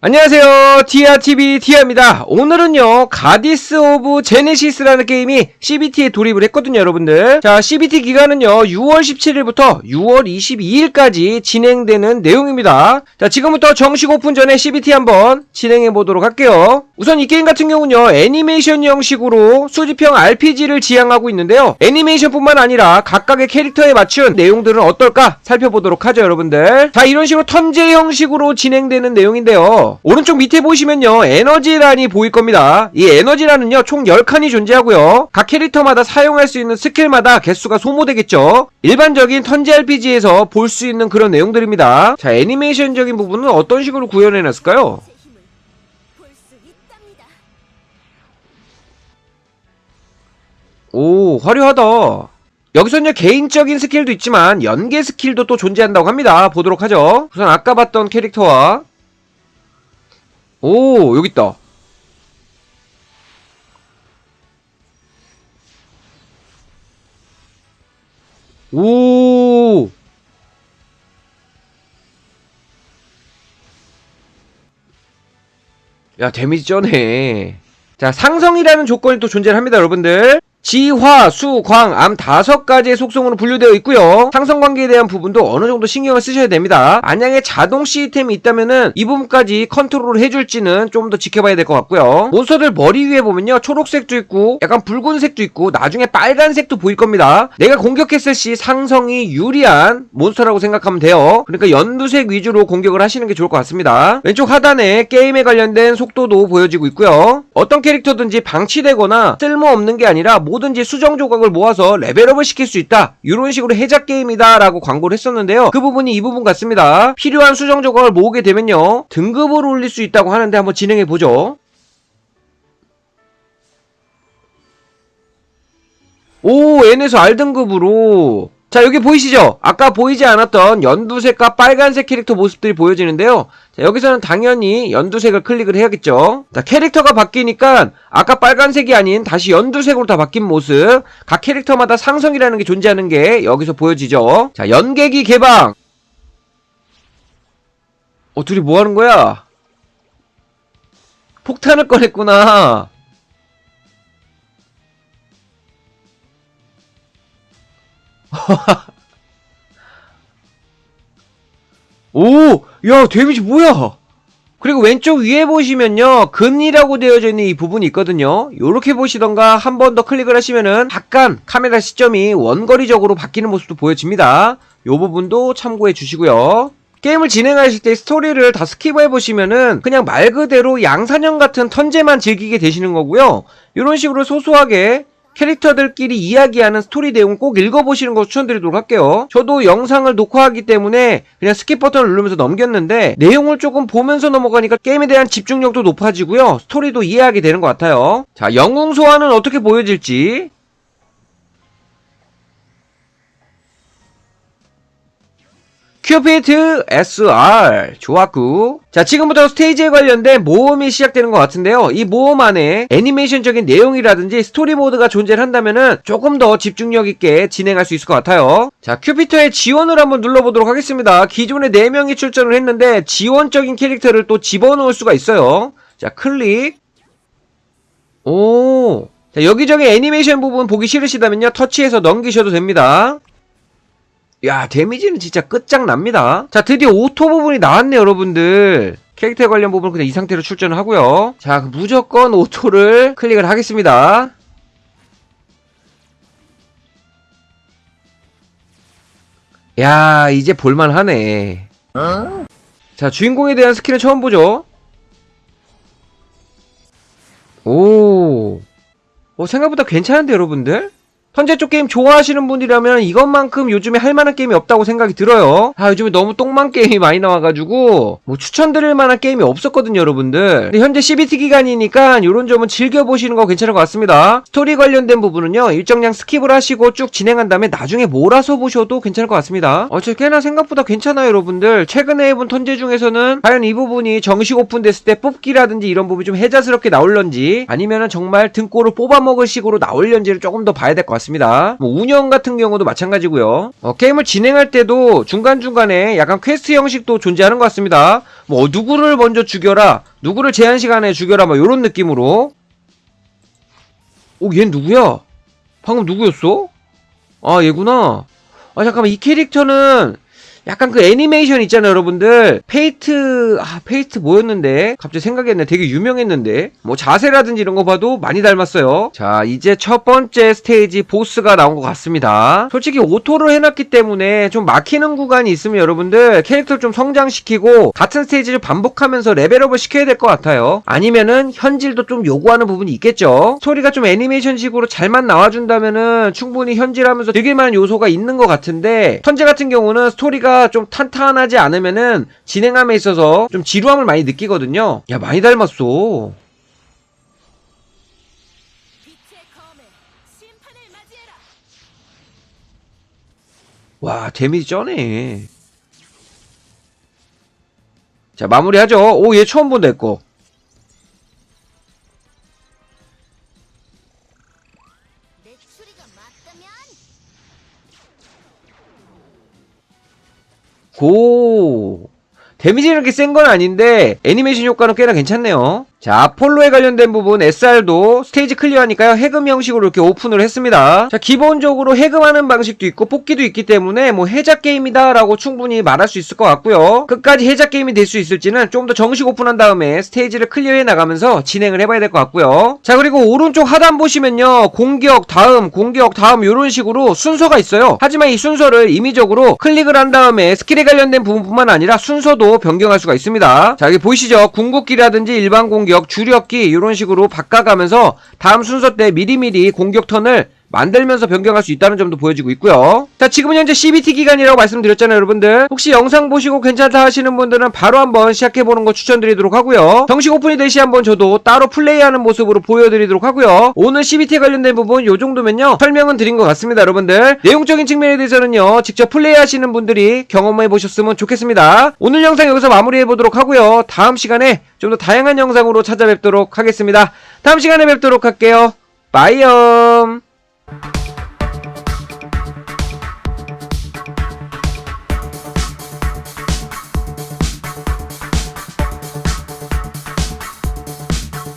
안녕하세요. 티아TV 티아입니다. 오늘은요, 가디스 오브 제네시스라는 게임이 CBT에 돌입을 했거든요, 여러분들. 자, CBT 기간은요, 6월 17일부터 6월 22일까지 진행되는 내용입니다. 자, 지금부터 정식 오픈 전에 CBT 한번 진행해 보도록 할게요. 우선 이 게임 같은 경우는요, 애니메이션 형식으로 수집형 RPG를 지향하고 있는데요. 애니메이션뿐만 아니라 각각의 캐릭터에 맞춘 내용들은 어떨까 살펴보도록 하죠, 여러분들. 자, 이런 식으로 턴제 형식으로 진행되는 내용인데요. 오른쪽 밑에 보시면요, 에너지란이 보일 겁니다. 이 에너지란은요, 총 10칸이 존재하고요. 각 캐릭터마다 사용할 수 있는 스킬마다 개수가 소모되겠죠. 일반적인 턴제 RPG에서 볼 수 있는 그런 내용들입니다. 자, 애니메이션적인 부분은 어떤 식으로 구현해놨을까요? 오, 화려하다. 여기서는요, 개인적인 스킬도 있지만, 연계 스킬도 또 존재한다고 합니다. 보도록 하죠. 우선 아까 봤던 캐릭터와, 오, 여기 있다. 오, 야, 데미지 쩌네. 자, 상성이라는 조건이 또 존재를 합니다, 여러분들. 지화, 수, 광, 암 다섯 가지의 속성으로 분류되어 있고요. 상성 관계에 대한 부분도 어느 정도 신경을 쓰셔야 됩니다. 만약에 자동 시스템이 있다면은 이 부분까지 컨트롤을 해줄지는 좀 더 지켜봐야 될 것 같고요. 몬스터들 머리 위에 보면요. 초록색도 있고 약간 붉은색도 있고 나중에 빨간색도 보일 겁니다. 내가 공격했을 시 상성이 유리한 몬스터라고 생각하면 돼요. 그러니까 연두색 위주로 공격을 하시는 게 좋을 것 같습니다. 왼쪽 하단에 게임에 관련된 속도도 보여지고 있고요. 어떤 캐릭터든지 방치되거나 쓸모없는 게 아니라 뭐든지 수정 조각을 모아서 레벨업을 시킬 수 있다. 이런 식으로 해작 게임이다 라고 광고를 했었는데요. 그 부분이 이 부분 같습니다. 필요한 수정 조각을 모으게 되면요. 등급을 올릴 수 있다고 하는데 한번 진행해 보죠. 오, N에서 R등급으로. 자, 여기 보이시죠? 아까 보이지 않았던 연두색과 빨간색 캐릭터 모습들이 보여지는데요. 자, 여기서는 당연히 연두색을 클릭을 해야겠죠. 자, 캐릭터가 바뀌니까 아까 빨간색이 아닌 다시 연두색으로 다 바뀐 모습. 각 캐릭터마다 상성이라는 게 존재하는 게 여기서 보여지죠. 자, 연계기 개방. 어, 둘이 뭐 하는 거야? 폭탄을 꺼냈구나. 오! 야, 데미지 뭐야? 그리고 왼쪽 위에 보시면요, 근이라고 되어져 있는 이 부분이 있거든요. 요렇게 보시던가 한 번 더 클릭을 하시면은 약간 카메라 시점이 원거리적으로 바뀌는 모습도 보여집니다. 요 부분도 참고해 주시고요. 게임을 진행하실 때 스토리를 다 스킵해 보시면은 그냥 말 그대로 양산형 같은 턴제만 즐기게 되시는 거고요. 이런 식으로 소소하게 캐릭터들끼리 이야기하는 스토리 내용 꼭 읽어보시는 거 추천드리도록 할게요. 저도 영상을 녹화하기 때문에 그냥 스킵 버튼을 누르면서 넘겼는데 내용을 조금 보면서 넘어가니까 게임에 대한 집중력도 높아지고요. 스토리도 이해하게 되는 것 같아요. 자, 영웅 소환은 어떻게 보여질지 큐피트 SR 좋았고 자 지금부터 스테이지에 관련된 모험이 시작되는 것 같은데요. 이 모험 안에 애니메이션적인 내용이라든지 스토리 모드가 존재를 한다면은 조금 더 집중력 있게 진행할 수 있을 것 같아요. 자 큐피터의 지원을 한번 눌러보도록 하겠습니다. 기존에 4명이 출전을 했는데 지원적인 캐릭터를 또 집어넣을 수가 있어요. 자 클릭. 오. 자, 여기저기 애니메이션 부분 보기 싫으시다면요. 터치해서 넘기셔도 됩니다 야, 데미지는 진짜 끝장납니다. 자, 드디어 오토 부분이 나왔네요, 여러분들. 캐릭터 관련 부분은 그냥 이 상태로 출전을 하고요. 자, 무조건 오토를 클릭을 하겠습니다. 야, 이제 볼만하네. 자, 주인공에 대한 스킬은 처음 보죠. 오. 어, 생각보다 괜찮은데, 여러분들? 현재 쪽 게임 좋아하시는 분이라면 이것만큼 요즘에 할 만한 게임이 없다고 생각이 들어요. 아, 요즘에 너무 똥만 게임이 많이 나와가지고, 뭐 추천드릴 만한 게임이 없었거든요, 여러분들. 현재 CBT 기간이니까 이런 점은 즐겨보시는 거 괜찮을 것 같습니다. 스토리 관련된 부분은요, 일정량 스킵을 하시고 쭉 진행한 다음에 나중에 몰아서 보셔도 괜찮을 것 같습니다. 어차피 꽤나 생각보다 괜찮아요, 여러분들. 최근에 해본 턴제 중에서는 과연 이 부분이 정식 오픈됐을 때 뽑기라든지 이런 부분이 좀 해자스럽게 나올런지, 아니면은 정말 등골을 뽑아먹을 식으로 나올런지를 조금 더 봐야 될 것 같습니다. 같습니다. 뭐 운영 같은 경우도 마찬가지고요. 어, 게임을 진행할 때도 중간중간에 약간 퀘스트 형식도 존재하는 것 같습니다. 뭐 어, 누구를 먼저 죽여라, 누구를 제한 시간에 죽여라, 뭐 이런 느낌으로. 오, 얘 누구야? 방금 누구였어? 아, 얘구나. 아, 잠깐만, 이 캐릭터는 약간 그 애니메이션 있잖아요, 여러분들. 페이트, 아, 페이트 뭐였는데? 갑자기 생각이 안 나. 되게 유명했는데. 뭐 자세라든지 이런 거 봐도 많이 닮았어요. 자, 이제 첫 번째 스테이지 보스가 나온 것 같습니다. 솔직히 오토를 해놨기 때문에 좀 막히는 구간이 있으면 여러분들 캐릭터를 좀 성장시키고 같은 스테이지를 반복하면서 레벨업을 시켜야 될 것 같아요. 아니면은 현질도 좀 요구하는 부분이 있겠죠. 스토리가 좀 애니메이션식으로 잘만 나와준다면은 충분히 현질하면서 즐길 만한 요소가 있는 것 같은데 현재 같은 경우는 스토리가 좀 탄탄하지 않으면은 진행함에 있어서 좀 지루함을 많이 느끼거든요. 야 많이 닮았어. 와 데미지 쩌네. 자 마무리하죠. 오 얘 처음 본다 거. 내 고 데미지 이렇게 센 건 아닌데 애니메이션 효과는 꽤나 괜찮네요. 자 아폴로에 관련된 부분 SR도 스테이지 클리어하니까요 해금 형식으로 이렇게 오픈을 했습니다. 자 기본적으로 해금하는 방식도 있고 뽑기도 있기 때문에 뭐 해자 게임이다라고 충분히 말할 수 있을 것 같고요. 끝까지 해자 게임이 될 수 있을지는 좀 더 정식 오픈한 다음에 스테이지를 클리어해 나가면서 진행을 해봐야 될 것 같고요. 자 그리고 오른쪽 하단 보시면요 공격 다음 공격 다음 이런 식으로 순서가 있어요. 하지만 이 순서를 임의적으로 클릭을 한 다음에 스킬에 관련된 부분뿐만 아니라 순서도 변경할 수가 있습니다. 자 여기 보이시죠? 궁극기라든지 일반 공격, 주력기 이런 식으로 바꿔가면서 다음 순서 때 미리미리 공격 턴을 만들면서 변경할 수 있다는 점도 보여지고 있고요. 자, 지금은 현재 CBT 기간이라고 말씀드렸잖아요, 여러분들. 혹시 영상 보시고 괜찮다 하시는 분들은 바로 한번 시작해보는 거 추천드리도록 하고요. 정식 오픈이 되시 한번 저도 따로 플레이하는 모습으로 보여드리도록 하고요. 오늘 CBT 관련된 부분 요 정도면요. 설명은 드린 것 같습니다, 여러분들. 내용적인 측면에 대해서는요. 직접 플레이하시는 분들이 경험해 보셨으면 좋겠습니다. 오늘 영상 여기서 마무리해 보도록 하고요. 다음 시간에 좀 더 다양한 영상으로 찾아뵙도록 하겠습니다. 다음 시간에 뵙도록 할게요. 빠이 Thank you.